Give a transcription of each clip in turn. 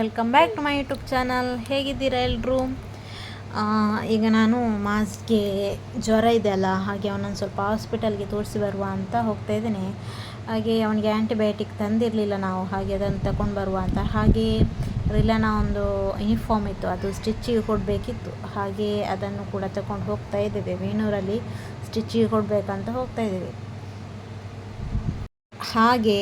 Welcome back to my YouTube channel. ಹೇಗಿದ್ದೀರಾ ಎಲ್ಲರೂ ಈಗ ನಾನು ಮಾಸ್ಗೆ ಜ್ವರ ಇದೆ ಅಲ್ಲ, ಹಾಗೆ ಅವನೊಂದು ಸ್ವಲ್ಪ ಹಾಸ್ಪಿಟಲ್ಗೆ ತೋರಿಸಿ ಬರುವ ಅಂತ ಹೋಗ್ತಾ ಇದ್ದೇನೆ. ಹಾಗೆ ಅವನಿಗೆ ಆ್ಯಂಟಿಬಯೋಟಿಕ್ ತಂದಿರಲಿಲ್ಲ ನಾವು, ಹಾಗೆ ಅದನ್ನು ತಗೊಂಡು ಬರುವ ಅಂತ. ಹಾಗೆ ರಿಲನ ಒಂದು ಯೂನಿಫಾರ್ಮ್ ಇತ್ತು, ಅದು ಸ್ಟಿಚ್ಚಿಗೆ ಕೊಡಬೇಕಿತ್ತು. ಹಾಗೆ ಅದನ್ನು ಕೂಡ ತಗೊಂಡು ಹೋಗ್ತಾ ಇದ್ದೇವೆ. ವೇಣೂರಲ್ಲಿ ಸ್ಟಿಚ್ಚಿಗೆ ಕೊಡಬೇಕಂತ ಹೋಗ್ತಾ ಇದ್ದೇವೆ. ಹಾಗೆ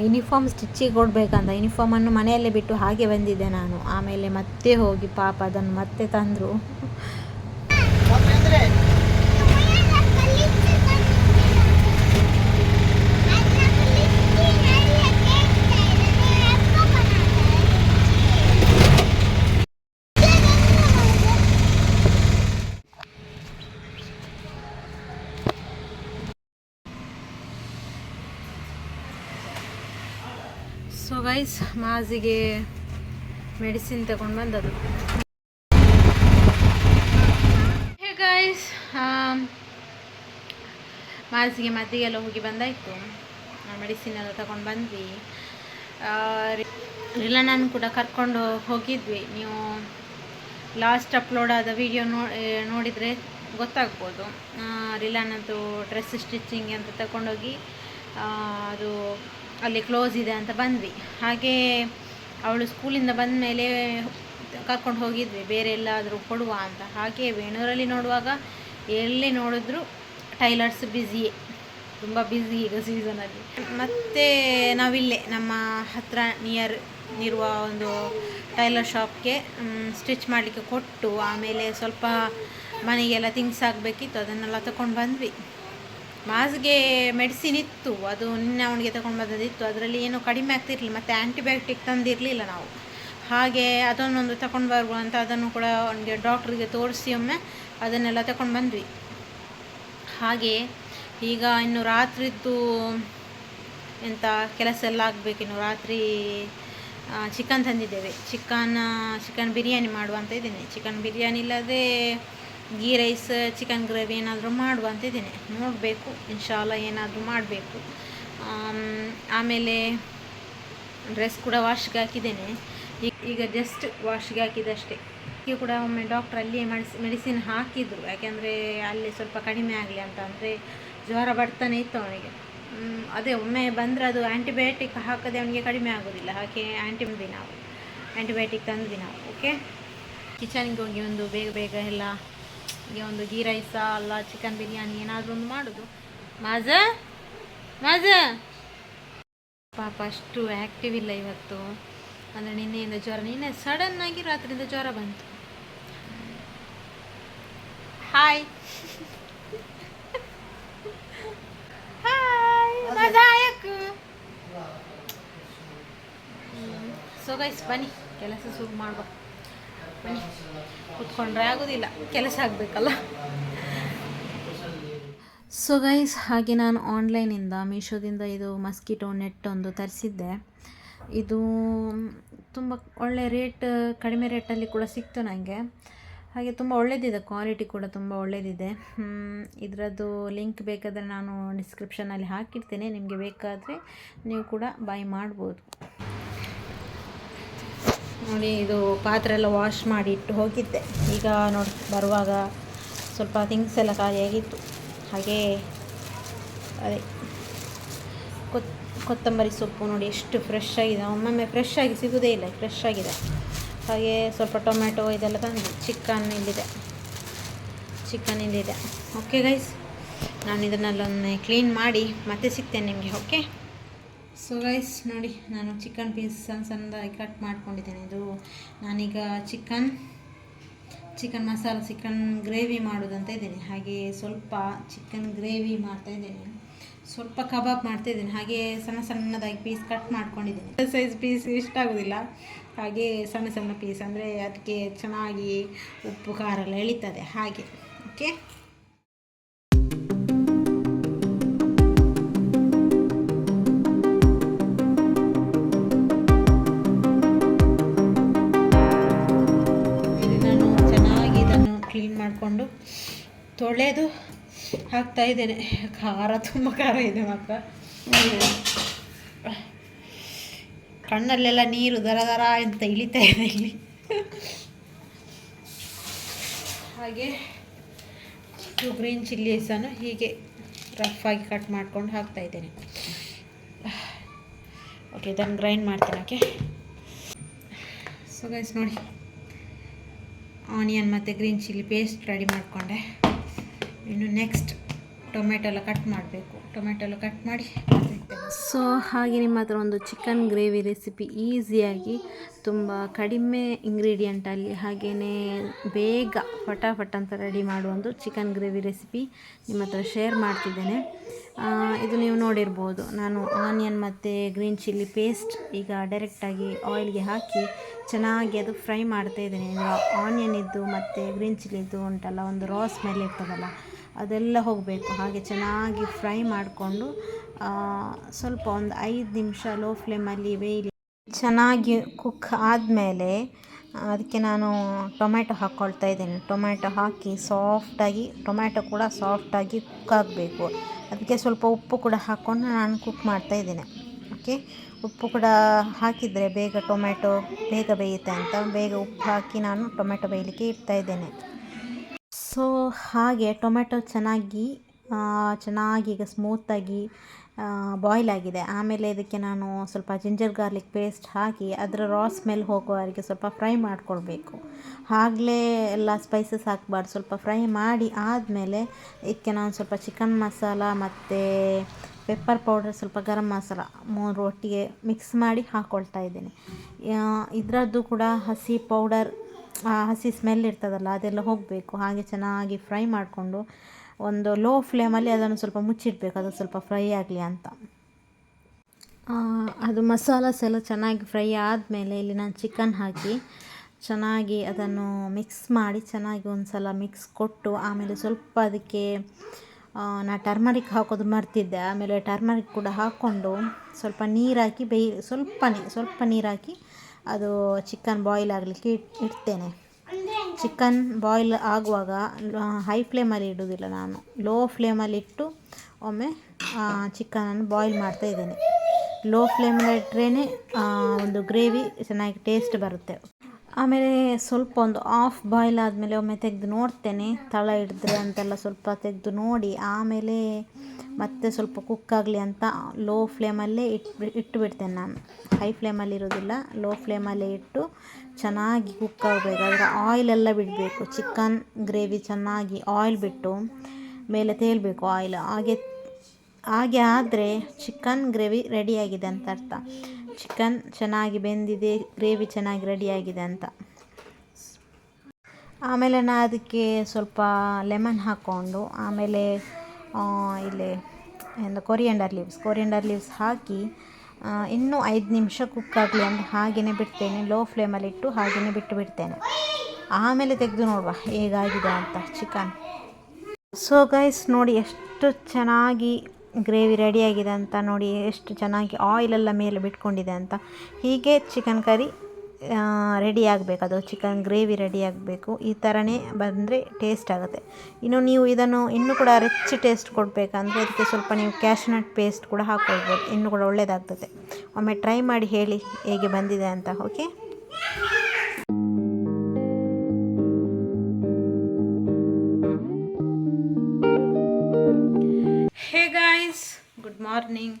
ಯೂನಿಫಾರ್ಮ್ ಸ್ಟಿಚ್ಚಿಗೆ ಕೊಡಬೇಕಂತ. ಯೂನಿಫಾರ್ಮನ್ನು ಮನೆಯಲ್ಲೇ ಬಿಟ್ಟು ಹಾಗೆ ಬಂದಿದ್ದೆ ನಾನು. ಆಮೇಲೆ ಮತ್ತೆ ಹೋಗಿ ಪಾಪ ಅದನ್ನು ಮತ್ತೆ ತಂದರು. ಗೈಸ್ ಮಾಜಿಗೆ ಮೆಡಿಸಿನ್ ತಗೊಂಡು ಬಂದದ್ದು. ಹೇ ಗೈಸ್ ಮಾಜಿಗೆ ಮದ್ದಿಗೆಲ್ಲ ಹೋಗಿ ಬಂದಾಯಿತು. ಮೆಡಿಸಿನ್ ಎಲ್ಲ ತಗೊಂಡು ಬಂದ್ವಿ. ರಿಲನನ್ನು ಕೂಡ ಕರ್ಕೊಂಡು ಹೋಗಿದ್ವಿ. ನೀವು ಲಾಸ್ಟ್ ಅಪ್ಲೋಡ್ ಆದ ವಿಡಿಯೋ ನೋಡಿದರೆ ಗೊತ್ತಾಗ್ಬೋದು. ರಿಲಾನದ್ದು ಡ್ರೆಸ್ ಸ್ಟಿಚಿಂಗ್ ಅಂತ ತಗೊಂಡೋಗಿ ಅದು ಅಲ್ಲಿ ಕ್ಲೋಸ್ ಇದೆ ಅಂತ ಬಂದ್ವಿ. ಹಾಗೆ ಅವಳು ಸ್ಕೂಲಿಂದ ಬಂದ ಮೇಲೆ ಕರ್ಕೊಂಡು ಹೋಗಿದ್ವಿ. ಬೇರೆ ಎಲ್ಲಾದರೂ ಕೊಡುವ ಅಂತ. ಹಾಗೆ ವೇಣೂರಲ್ಲಿ ನೋಡುವಾಗ ಎಲ್ಲಿ ನೋಡಿದ್ರು ಟೈಲರ್ಸ್ ಬ್ಯುಸಿಯೇ ತುಂಬ ಬ್ಯುಸಿ ಈಗ ಸೀಸನಲ್ಲಿ ಮತ್ತು ನಾವಿಲ್ಲೇ ನಮ್ಮ ಹತ್ರ ನಿಯರ್ ಇರುವ ಒಂದು ಟೈಲರ್ ಶಾಪ್ಗೆ ಸ್ಟಿಚ್ ಮಾಡಲಿಕ್ಕೆ ಕೊಟ್ಟು ಆಮೇಲೆ ಸ್ವಲ್ಪ ಮನೆಗೆಲ್ಲ ಥಿಂಗ್ಸ್ ಆಗಬೇಕಿತ್ತು. ಅದನ್ನೆಲ್ಲ ತಗೊಂಡು ಬಂದ್ವಿ. ಮಾಸ್ಗೆ ಮೆಡಿಸಿನ್ ಇತ್ತು, ಅದು ನಿನ್ನೆ ಅವನಿಗೆ ತಗೊಂಡು ಬಂದದಿತ್ತು ಅದರಲ್ಲಿ ಏನೂ ಕಡಿಮೆ ಆಗ್ತಿರ್ಲಿಲ್ಲ, ಮತ್ತು ಆ್ಯಂಟಿಬಯೋಟಿಕ್ ತಂದಿರಲಿಲ್ಲ ನಾವು. ಹಾಗೆ ಅದನ್ನೊಂದು ತಗೊಂಡು ಬರುವ ಅಂತ ಅದನ್ನು ಕೂಡ ಅವನಿಗೆ ಡಾಕ್ಟ್ರಿಗೆ ತೋರಿಸಿ ಒಮ್ಮೆ ಅದನ್ನೆಲ್ಲ ತಗೊಂಡು ಬಂದ್ವಿ. ಹಾಗೆ ಈಗ ಇನ್ನು ರಾತ್ರಿದ್ದು ಎಂಥ ಕೆಲಸ ಎಲ್ಲ ಆಗಬೇಕು. ಇನ್ನು ರಾತ್ರಿ ಚಿಕನ್ ತಂದಿದ್ದೇವೆ. ಚಿಕನ್ ಚಿಕನ್ ಬಿರಿಯಾನಿ ಮಾಡುವ ಅಂತ ಇದ್ದೀನಿ. ಚಿಕನ್ ಬಿರಿಯಾನಿ ಇಲ್ಲದೆ ಗೀ ರೈಸ್ ಚಿಕನ್ ಗ್ರೇವಿ ಏನಾದರೂ ಮಾಡುವ ಅಂತ ಇದ್ದೀನಿ ನೋಡಬೇಕು ಇನ್ಶಾಲ ಏನಾದರೂ ಮಾಡಬೇಕು. ಆಮೇಲೆ ಡ್ರೆಸ್ ಕೂಡ ವಾಶ್ಗೆ ಹಾಕಿದ್ದೇನೆ. ಈಗ ಜಸ್ಟ್ ವಾಶ್ಗೆ ಹಾಕಿದಷ್ಟೇ ಈಗ ಕೂಡ ಒಮ್ಮೆ ಡಾಕ್ಟ್ರ್ ಅಲ್ಲಿಯೇ ಮೆಡಿಸಿ ಮೆಡಿಸಿನ್ ಹಾಕಿದ್ರು. ಯಾಕೆಂದರೆ ಅಲ್ಲಿ ಸ್ವಲ್ಪ ಕಡಿಮೆ ಆಗಲಿ ಅಂತ ಅಂದರೆ ಜ್ವರ ಬರ್ತಾನೆ ಇತ್ತು ಅವನಿಗೆ. ಅದೇ ಒಮ್ಮೆ ಬಂದರೆ ಅದು ಆ್ಯಂಟಿಬಯೋಟಿಕ್ ಹಾಕದೆ ಅವನಿಗೆ ಕಡಿಮೆ ಆಗೋದಿಲ್ಲ. ಹಾಗೆ ಆ್ಯಂಟಿ ಬಿ ನಾವು ಆ್ಯಂಟಿಬಯೋಟಿಕ್ ತಂದ್ವಿ ನಾವು ಓಕೆ ಕಿಚನ್ಗೆ ಹೋಗಿ ಒಂದು ಬೇಗ ಬೇಗ ಎಲ್ಲ ಈಗ ಒಂದು ಗೀ ರೈಸ ಅಲ್ಲ ಚಿಕನ್ ಬಿರಿಯಾನಿ ಏನಾದರೂ ಒಂದು ಮಾಡೋದು. ಮಾಜ? ಮಾಜ? ಪಾಪ ಅಷ್ಟು ಆ್ಯಕ್ಟಿವ್ ಇಲ್ಲ ಇವತ್ತು. ಅಂದರೆ ನಿನ್ನೆಯಿಂದ ಜ್ವರ, ನಿನ್ನೆ ಸಡನ್ನಾಗಿ ರಾತ್ರಿಯಿಂದ ಜ್ವರ ಬಂತು. ಹಾಯ್ ಸೊ ಗೈಸ್ ಬನ್ನಿ. ಕೆಲಸ ಶುರು ಮಾಡುವ ಕೂತ್ಕೊಂಡ್ರೆ ಆಗೋದಿಲ್ಲ, ಕೆಲಸ ಆಗಬೇಕಲ್ಲ. ಸೊ ಗೈಸ್ ಹಾಗೆ ನಾನು ಆನ್ಲೈನಿಂದ ಮೀಶೋದಿಂದ ಇದು ಮಸ್ಕಿಟೋ ನೆಟ್ ಒಂದು ತರಿಸಿದ್ದೆ. ಇದು ತುಂಬ ಒಳ್ಳೆ ರೇಟ್ ಕಡಿಮೆ ರೇಟಲ್ಲಿ ಕೂಡ ಸಿಕ್ತು ನನಗೆ ಹಾಗೆ ತುಂಬ ಒಳ್ಳೆಯದಿದೆ ಕ್ವಾಲಿಟಿ ಕೂಡ ತುಂಬ ಒಳ್ಳೆಯದಿದೆ ಇದರದ್ದು ಲಿಂಕ್ ಬೇಕಾದರೆ ನಾನು ಡಿಸ್ಕ್ರಿಪ್ಷನಲ್ಲಿ ಹಾಕಿರ್ತೇನೆ ನಿಮಗೆ ಬೇಕಾದರೆ ನೀವು ಕೂಡ ಬೈ ಮಾಡ್ಬೋದು. ನೋಡಿ, ಇದು ಪಾತ್ರೆ ಎಲ್ಲ ವಾಶ್ ಮಾಡಿ ಇಟ್ಟು ಹೋಗಿದ್ದೆ. ಈಗ ನೋಡಿ, ಬರುವಾಗ ಸ್ವಲ್ಪ ಥಿಂಗ್ಸ್ ಎಲ್ಲ ಖಾಲಿಯಾಗಿತ್ತು ಹಾಗೆ, ಅದೇ, ಕೊತ್, ಕೊತ್ತಂಬರಿ ಸೊಪ್ಪು ನೋಡಿ, ಎಷ್ಟು ಫ್ರೆಶ್ ಆಗಿದೆ. ಒಮ್ಮೊಮ್ಮೆ ಫ್ರೆಶ್ ಆಗಿ ಸಿಗೋದೇ ಇಲ್ಲ ಫ್ರೆಶ್ ಆಗಿದೆ. ಹಾಗೆ, ಸ್ವಲ್ಪ ಟೊಮೆಟೊ ಇದೆಲ್ಲ ತಂದು ಚಿಕನ್ ಇಲ್ಲಿದೆ. ಚಿಕನ್ ಇಲ್ಲಿದೆ. ಓಕೆ ಗೈಸ್ ನಾನು ಇದನ್ನೆಲ್ಲೊಮ್ಮೆ ಕ್ಲೀನ್ ಮಾಡಿ ಮತ್ತೆ ಸಿಗ್ತೇನೆ ನಿಮಗೆ ಓಕೆ ಸೊ ಗೈಸ್ ನೋಡಿ, ನಾನು ಚಿಕನ್ ಪೀಸ್ ಸಣ್ಣ ಸಣ್ಣದಾಗಿ ಕಟ್ ಮಾಡ್ಕೊಂಡಿದ್ದೇನೆ. ಇದು ನಾನೀಗ chicken chicken masala chicken gravy ಮಾಡೋದಂತ ಇದ್ದೀನಿ. ಹಾಗೆ ಸ್ವಲ್ಪ ಚಿಕನ್ ಗ್ರೇವಿ ಮಾಡ್ತಾ ಇದ್ದೇನೆ. ಸ್ವಲ್ಪ ಕಬಾಬ್ ಮಾಡ್ತಾ ಇದ್ದೀನಿ. ಹಾಗೆ ಸಣ್ಣ ಸಣ್ಣದಾಗಿ ಪೀಸ್ ಕಟ್ ಮಾಡ್ಕೊಂಡಿದ್ದೀನಿ. ಸೈಜ್ ಪೀಸ್ ಇಷ್ಟ ಆಗೋದಿಲ್ಲ. ಹಾಗೆ ಸಣ್ಣ ಸಣ್ಣ ಪೀಸ್ ಅಂದರೆ ಅದಕ್ಕೆ ಚೆನ್ನಾಗಿ ಉಪ್ಪು, ಖಾರ ಎಲ್ಲ ಎಳಿತದೆ. ಹಾಗೆ ಓಕೆ ತೊಳೆದು ಹಾಕ್ತಾ ಇದ್ದೇನೆ. ಖಾರ, ತುಂಬ ಖಾರ ಇದೆ ಮಾತ್ರ. ಕಣ್ಣಲ್ಲೆಲ್ಲ ನೀರು ದರ ದರ ಅಂತ ಇಳಿತಾ ಇದೆ ಇಲ್ಲಿ. ಹಾಗೆ ಗ್ರೀನ್ ಚಿಲ್ಲೀಸನ್ನು ಹೀಗೆ ರಫ್ ಆಗಿ ಕಟ್ ಮಾಡ್ಕೊಂಡು ಹಾಕ್ತಾ ಇದ್ದೇನೆ. ಓಕೆ ಇದನ್ನು ಗ್ರೈಂಡ್ ಮಾಡ್ತೀನಿ ಓಕೆ ಸೊ ಗೈಸ್ ನೋಡಿ. ಆನಿಯನ್ ಮತ್ತು ಗ್ರೀನ್ ಚಿಲ್ಲಿ ಪೇಸ್ಟ್ ರೆಡಿ ಮಾಡಿಕೊಂಡೆ. ಇನ್ನು ನೆಕ್ಸ್ಟ್ ಟೊಮೆಟೊ ಎಲ್ಲ ಕಟ್ ಮಾಡಬೇಕು. ಟೊಮೆಟೊ ಎಲ್ಲ ಕಟ್ ಮಾಡಿ ಸೊ ಹಾಗೆ ನಿಮ್ಮ ಹತ್ರ ಒಂದು ಚಿಕನ್ ಗ್ರೇವಿ ರೆಸಿಪಿ ಈಸಿಯಾಗಿ ತುಂಬ ಕಡಿಮೆ ಇಂಗ್ರೀಡಿಯೆಂಟಲ್ಲಿ ಹಾಗೆಯೇ ಬೇಗ ಫಟಾಫಟ್ ಅಂತ ರೆಡಿ ಮಾಡುವ ಒಂದು ಚಿಕನ್ ಗ್ರೇವಿ ರೆಸಿಪಿ ನಿಮ್ಮ ಹತ್ರ ಶೇರ್ ಮಾಡ್ತಿದ್ದೇನೆ. ಇದು ನೀವು ನೋಡಿರ್ಬೋದು. ನಾನು ಆನಿಯನ್ ಮತ್ತು ಗ್ರೀನ್ ಚಿಲ್ಲಿ ಪೇಸ್ಟ್ ಈಗ ಡೈರೆಕ್ಟಾಗಿ ಆಯಿಲ್ಗೆ ಹಾಕಿ ಚೆನ್ನಾಗಿ ಅದು ಫ್ರೈ ಮಾಡ್ತಾ ಇದ್ದೇನೆ. ಆನಿಯನ್ ಇದ್ದು ಮತ್ತು ಗ್ರೀನ್ ಚಿಲ್ಲಿದ್ದು ಉಂಟಲ್ಲ, ಒಂದು ರಾ ಸ್ಮೆಲ್ ಇರ್ತದಲ್ಲ ಅದೆಲ್ಲ ಹೋಗಬೇಕು. ಹಾಗೆ ಚೆನ್ನಾಗಿ ಫ್ರೈ ಮಾಡಿಕೊಂಡು ಸ್ವಲ್ಪ ಒಂದು ಐದು ನಿಮಿಷ ಲೋ ಫ್ಲೇಮಲ್ಲಿ ಬೇಯಲಿ. ಚೆನ್ನಾಗಿ ಕುಕ್ ಆದಮೇಲೆ, ಅದಕ್ಕೆ ನಾನು ಟೊಮೆಟೊ ಹಾಕ್ಕೊಳ್ತಾ ಇದ್ದೇನೆ. ಟೊಮೆಟೊ ಹಾಕಿ ಸಾಫ್ಟಾಗಿ ಟೊಮೆಟೊ ಕೂಡ ಸಾಫ್ಟಾಗಿ ಕುಕ್ ಆಗಬೇಕು. ಅದಕ್ಕೆ ಸ್ವಲ್ಪ ಉಪ್ಪು ಕೂಡ ಹಾಕ್ಕೊಂಡು ನಾನು ಕುಕ್ ಮಾಡ್ತಾ ಇದ್ದೇನೆ. ಓಕೆ? ಉಪ್ಪು ಕೂಡ ಹಾಕಿದರೆ ಬೇಗ ಟೊಮೆಟೊ ಬೇಗ ಬೇಯುತ್ತೆ ಅಂತ, ಬೇಗ ಉಪ್ಪು ಹಾಕಿ ನಾನು ಟೊಮೆಟೊ ಬೇಯಲಿಕ್ಕೆ ಇಡ್ತಾ ಇದ್ದೇನೆ. ಸೊ ಹಾಗೆ ಟೊಮೆಟೊ ಚೆನ್ನಾಗಿ ಚೆನ್ನಾಗಿ ಈಗ ಸ್ಮೂತಾಗಿ ಬಾಯ್ಲ್ ಆಗಿದೆ. ಆಮೇಲೆ ಇದಕ್ಕೆ ನಾನು ಸ್ವಲ್ಪ ಜಿಂಜರ್ ಗಾರ್ಲಿಕ್ ಪೇಸ್ಟ್ ಹಾಕಿ ಅದರ ರಾ ಸ್ಮೆಲ್ ಹೋಗುವವರೆಗೆ ಸ್ವಲ್ಪ ಫ್ರೈ ಮಾಡ್ಕೊಳ್ಬೇಕು. ಆಗಲೇ ಎಲ್ಲ ಸ್ಪೈಸಸ್ ಹಾಕಬಾರ್ದು. ಸ್ವಲ್ಪ ಫ್ರೈ ಮಾಡಿ ಆದಮೇಲೆ ಇದಕ್ಕೆ ನಾನು ಸ್ವಲ್ಪ ಚಿಕನ್ ಮಸಾಲ ಮತ್ತು ಪೆಪ್ಪರ್ ಪೌಡರ್ ಸ್ವಲ್ಪ ಗರಂ ಮಸಾಲ ಮೂರು ಒಟ್ಟಿಗೆ ಮಿಕ್ಸ್ ಮಾಡಿ ಹಾಕ್ಕೊಳ್ತಾ ಇದ್ದೀನಿ. ಇದರದ್ದು ಕೂಡ ಹಸಿ ಪೌಡರ್ ಹಸಿ ಸ್ಮೆಲ್ ಇರ್ತದಲ್ಲ ಅದೆಲ್ಲ ಹೋಗಬೇಕು. ಹಾಗೆ ಚೆನ್ನಾಗಿ ಫ್ರೈ ಮಾಡಿಕೊಂಡು ಒಂದು ಲೋ ಫ್ಲೇಮಲ್ಲಿ ಅದನ್ನು ಸ್ವಲ್ಪ ಮುಚ್ಚಿಡಬೇಕು. ಅದು ಸ್ವಲ್ಪ ಫ್ರೈ ಆಗಲಿ ಅಂತ. ಆ, ಅದು ಮಸಾಲಾಸ್ ಎಲ್ಲ ಚೆನ್ನಾಗಿ ಫ್ರೈ ಆದಮೇಲೆ ಇಲ್ಲಿ ನಾನು ಚಿಕನ್ ಹಾಕಿ ಚೆನ್ನಾಗಿ ಅದನ್ನು ಮಿಕ್ಸ್ ಮಾಡಿ ಚೆನ್ನಾಗಿ ಒಂದು ಸಲ ಮಿಕ್ಸ್ ಕೊಟ್ಟು ಆಮೇಲೆ ಸ್ವಲ್ಪ ಅದಕ್ಕೆ ಆ, ನಾ ಟರ್ಮರಿಕ್ ಹಾಕೋದು ಮರ್ತಿದ್ದೆ. ಆಮೇಲೆ ಟರ್ಮರಿಕ್ ಕೂಡ ಹಾಕ್ಕೊಂಡು ಸ್ವಲ್ಪ ನೀರಾಕಿ ಬೇಯಿ ಸ್ವಲ್ಪ ಸ್ವಲ್ಪ ನೀರು ಹಾಕಿ ಅದು ಚಿಕನ್ ಬಾಯ್ಲ್ ಆಗಲಿಕ್ಕೆ ಇಡ್ತೇನೆ. ಚಿಕನ್ ಬಾಯ್ಲ್ ಆಗುವಾಗ ಹೈ ಫ್ಲೇಮಲ್ಲಿ ಇಡೋದಿಲ್ಲ ನಾನು. ಲೋ ಫ್ಲೇಮಲ್ಲಿ ಇಟ್ಟು ಒಮ್ಮೆ ಚಿಕನನ್ನು ಬಾಯ್ಲ್ ಮಾಡ್ತಾ ಇದ್ದೇನೆ. ಲೋ ಫ್ಲೇಮಲ್ಲಿ ಇಟ್ಟರೆ ಒಂದು ಗ್ರೇವಿ ಚೆನ್ನಾಗಿ ಟೇಸ್ಟ್ ಬರುತ್ತೆ. ಆಮೇಲೆ ಸ್ವಲ್ಪ ಒಂದು ಆಫ್ ಬಾಯ್ಲ್ ಆದಮೇಲೆ ಒಮ್ಮೆ ತೆಗೆದು ನೋಡ್ತೇನೆ. ತಳ ಹಿಡಿದ್ರೆ ಅಂತೆಲ್ಲ ಸ್ವಲ್ಪ ತೆಗೆದು ನೋಡಿ, ಆಮೇಲೆ ಮತ್ತೆ ಸ್ವಲ್ಪ ಕುಕ್ ಆಗಲಿ ಅಂತ ಲೋ ಫ್ಲೇಮಲ್ಲೇ ಇಟ್ಟು ಇಟ್ಟು ಬಿಡ್ತೇನೆ ನಾನು. ಹೈ ಫ್ಲೇಮಲ್ಲಿ ಇರೋದಿಲ್ಲ ಲೋ ಫ್ಲೇಮಲ್ಲೇ ಇಟ್ಟು ಚೆನ್ನಾಗಿ ಕುಕ್ ಆಗಬೇಕು. ಅದರ ಆಯಿಲೆಲ್ಲ ಬಿಡಬೇಕು. ಚಿಕನ್ ಗ್ರೇವಿ ಚೆನ್ನಾಗಿ ಆಯಿಲ್ ಬಿಟ್ಟು ಮೇಲೆ ತೇಲಬೇಕು ಆಯಿಲ್ ಹಾಗೆ ಹಾಗೆ ಆದರೆ ಚಿಕನ್ ಗ್ರೇವಿ ರೆಡಿಯಾಗಿದೆ ಅಂತ ಅರ್ಥ. ಚಿಕನ್ ಚೆನ್ನಾಗಿ ಬೆಂದಿದೆ ಗ್ರೇವಿ ಚೆನ್ನಾಗಿ ರೆಡಿಯಾಗಿದೆ ಅಂತ. ಆಮೇಲೆ ನಾನು ಅದಕ್ಕೆ ಸ್ವಲ್ಪ ಲೆಮನ್ ಹಾಕ್ಕೊಂಡು ಆಮೇಲೆ ಇಲ್ಲಿ ಏನು ಕೊರಿಯಂಡರ್ ಲೀವ್ಸ್ ಕೊರಿಯಂಡರ್ ಲೀವ್ಸ್ ಹಾಕಿ ಇನ್ನೂ ಐದು ನಿಮಿಷ ಕುಕ್ ಆಗಲಿ ಅಂತ ಹಾಗೆಯೇ ಬಿಡ್ತೇನೆ ಲೋ ಫ್ಲೇಮಲ್ಲಿಟ್ಟು ಹಾಗೆಯೇ ಬಿಟ್ಟು ಬಿಡ್ತೇನೆ. ಆಮೇಲೆ ತೆಗೆದು ನೋಡುವ ಹೇಗಾಗಿದೆ ಅಂತ ಚಿಕನ್. ಸೊ ಗೈಸ್ ನೋಡಿ ಎಷ್ಟು ಚೆನ್ನಾಗಿ ಗ್ರೇವಿ ರೆಡಿಯಾಗಿದೆ ಅಂತ ನೋಡಿ, ಎಷ್ಟು ಚೆನ್ನಾಗಿ ಆಯಿಲೆಲ್ಲ ಮೇಲೆ ಬಿಟ್ಕೊಂಡಿದೆ ಅಂತ. ಹೀಗೆ ಚಿಕನ್ ಕರಿ ರೆಡಿ ಆಗಬೇಕು. ಅದು ಚಿಕನ್ ಗ್ರೇವಿ ರೆಡಿ ಆಗಬೇಕು. ಈ ಥರನೇ ಬಂದರೆ ಟೇಸ್ಟ್ ಆಗುತ್ತೆ. ಇನ್ನು ನೀವು ಇದನ್ನು ಇನ್ನೂ ಕೂಡ ರಿಚ್ ಟೇಸ್ಟ್ ಕೊಡಬೇಕಂದ್ರೆ ಅದಕ್ಕೆ ಸ್ವಲ್ಪ ನೀವು ಕ್ಯಾಶ್ನಟ್ ಪೇಸ್ಟ್ ಕೂಡ ಹಾಕ್ಕೊಳ್ಬೋದು ಇನ್ನೂ ಕೂಡ ಒಳ್ಳೆಯದಾಗ್ತದೆ ಒಮ್ಮೆ ಟ್ರೈ ಮಾಡಿ ಹೇಳಿ ಹೇಗೆ ಬಂದಿದೆ ಅಂತ okay hey guys good morning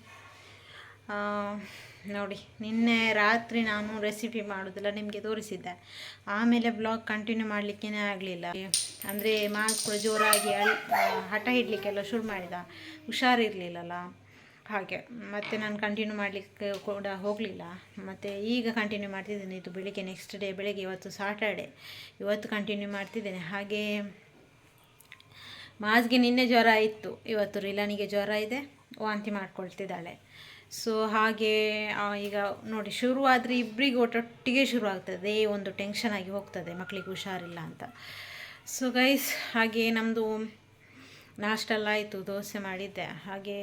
ನೋಡಿ, ನಿನ್ನೆ ರಾತ್ರಿ ನಾನು ರೆಸಿಪಿ ಮಾಡೋದಿಲ್ಲ ನಿಮಗೆ ತೋರಿಸಿದ್ದೆ. ಆಮೇಲೆ ಬ್ಲಾಗ್ ಕಂಟಿನ್ಯೂ ಮಾಡಲಿಕ್ಕೇ ಆಗಲಿಲ್ಲ. ಅಂದರೆ ಮಾಲ್ ಕೂಡ ಜೋರಾಗಿ ಹಠ ಹಿಡಲಿಕ್ಕೆಲ್ಲ ಶುರು ಮಾಡಿದ. ಹುಷಾರಿರಲಿಲ್ಲಲ್ಲ. ಹಾಗೆ, ಮತ್ತು ನಾನು ಕಂಟಿನ್ಯೂ ಮಾಡಲಿಕ್ಕೆ ಕೂಡ ಹೋಗಲಿಲ್ಲ. ಮತ್ತು ಈಗ ಕಂಟಿನ್ಯೂ ಮಾಡ್ತಿದ್ದೇನೆ. ಇದು ಬೆಳಿಗ್ಗೆ ನೆಕ್ಸ್ಟ್ ಡೇ ಬೆಳಗ್ಗೆ ಇವತ್ತು ಸಾಟರ್ಡೆ ಇವತ್ತು ಕಂಟಿನ್ಯೂ ಮಾಡ್ತಿದ್ದೇನೆ. ಹಾಗೆ, ಮಾಸ್ಗೆ ನಿನ್ನೆ ಜ್ವರ ಇತ್ತು. ಇವತ್ತು ರಿಲಾನಿಗೆ ಜ್ವರ ಇದೆ. ವಾಂತಿ ಮಾಡ್ಕೊಳ್ತಿದ್ದಾಳೆ. ಸೊ ಹಾಗೆ ಈಗ ನೋಡಿ, ಶುರುವಾದರೆ ಇಬ್ಬರಿಗೂ ಒಟ್ಟೊಟ್ಟಿಗೆ ಶುರು ಆಗ್ತದೆ ಒಂದು ಟೆನ್ಷನ್ ಆಗಿ ಹೋಗ್ತದೆ ಮಕ್ಕಳಿಗೆ ಹುಷಾರಿಲ್ಲ ಅಂತ. ಸೊ ಗೈಸ್ ಹಾಗೆ ನಮ್ಮದು ನಾಷ್ಟೆಲ್ಲ ಆಯಿತು, ದೋಸೆ ಮಾಡಿದ್ದೆ. ಹಾಗೆ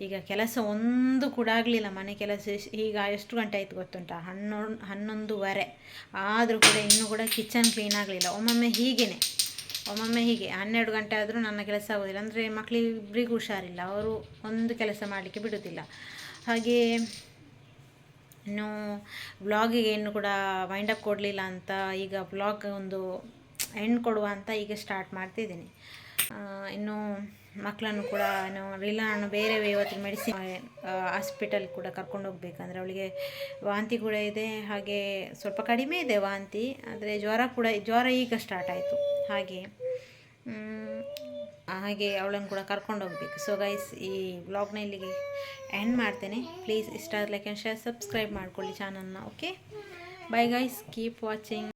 ಈಗ ಕೆಲಸ ಒಂದು ಕೂಡ ಆಗಲಿಲ್ಲ, ಮನೆ ಕೆಲಸ ಈಗ ಎಷ್ಟು ಗಂಟೆ ಆಯಿತು ಗೊತ್ತುಂಟ? ಹನ್ನೊಂದು, ಹನ್ನೊಂದುವರೆ. ಆದರೂ ಕೂಡ ಇನ್ನೂ ಕೂಡ ಕಿಚನ್ ಕ್ಲೀನ್ ಆಗಲಿಲ್ಲ. ಒಮ್ಮೊಮ್ಮೆ ಹೀಗೇನೆ. ಒಮ್ಮೊಮ್ಮೆ ಹೀಗೆ ಹನ್ನೆರಡು ಗಂಟೆ ಆದರೂ ನನ್ನ ಕೆಲಸ ಆಗೋದಿಲ್ಲ. ಅಂದರೆ ಮಕ್ಕಳಿಬ್ಬರಿಗೂ ಹುಷಾರಿಲ್ಲ. ಅವರು ಒಂದು ಕೆಲಸ ಮಾಡಲಿಕ್ಕೆ ಬಿಡೋದಿಲ್ಲ. ಹಾಗೆ ಇನ್ನು ವ್ಲಾಗಿಗೆ ಇನ್ನು ಕೂಡ ವೈಂಡಪ್ ಕೊಡಲಿಲ್ಲ ಅಂತ ಈಗ ವ್ಲಾಗ್ ಒಂದು ಎಂಡ್ ಕೊಡುವ ಅಂತ ಈಗ ಸ್ಟಾರ್ಟ್ ಮಾಡ್ತಿದ್ದೀನಿ. ಇನ್ನು ಮಕ್ಕಳನ್ನು ಕೂಡ ಏನು ಇಲ್ಲ ನಾನು ಬೇರೆ ಇವತ್ತಿನ ಮೆಡಿಸಿನ್ ಹಾಸ್ಪಿಟಲ್ ಕೂಡ ಕರ್ಕೊಂಡು ಹೋಗ್ಬೇಕಂದ್ರೆ ಅವಳಿಗೆ ವಾಂತಿ ಕೂಡ ಇದೆ. ಹಾಗೆ ಸ್ವಲ್ಪ ಕಡಿಮೆ ಇದೆ ವಾಂತಿ. ಆದರೆ ಜ್ವರ ಕೂಡ, ಜ್ವರ ಈಗ ಸ್ಟಾರ್ಟ್ ಆಯಿತು. ಹಾಗೆ. ಹಾಗೆ ಅವಳನ್ನು ಕೂಡ ಕರ್ಕೊಂಡು ಹೋಗಬೇಕು. ಸೊ ಗೈಸ್ ಈ ವ್ಲಾಗ್ನ ಇಲ್ಲಿಗೆ ಎಂಡ್ ಮಾಡ್ತೇನೆ. ಪ್ಲೀಸ್ ಇಷ್ಟ ಲೈಕ್ ಆ್ಯಂಡ್ ಶೇರ್ ಸಬ್ಸ್ಕ್ರೈಬ್ ಮಾಡ್ಕೊಳ್ಳಿ ಚಾನಲ್ನ okay bye guys keep watching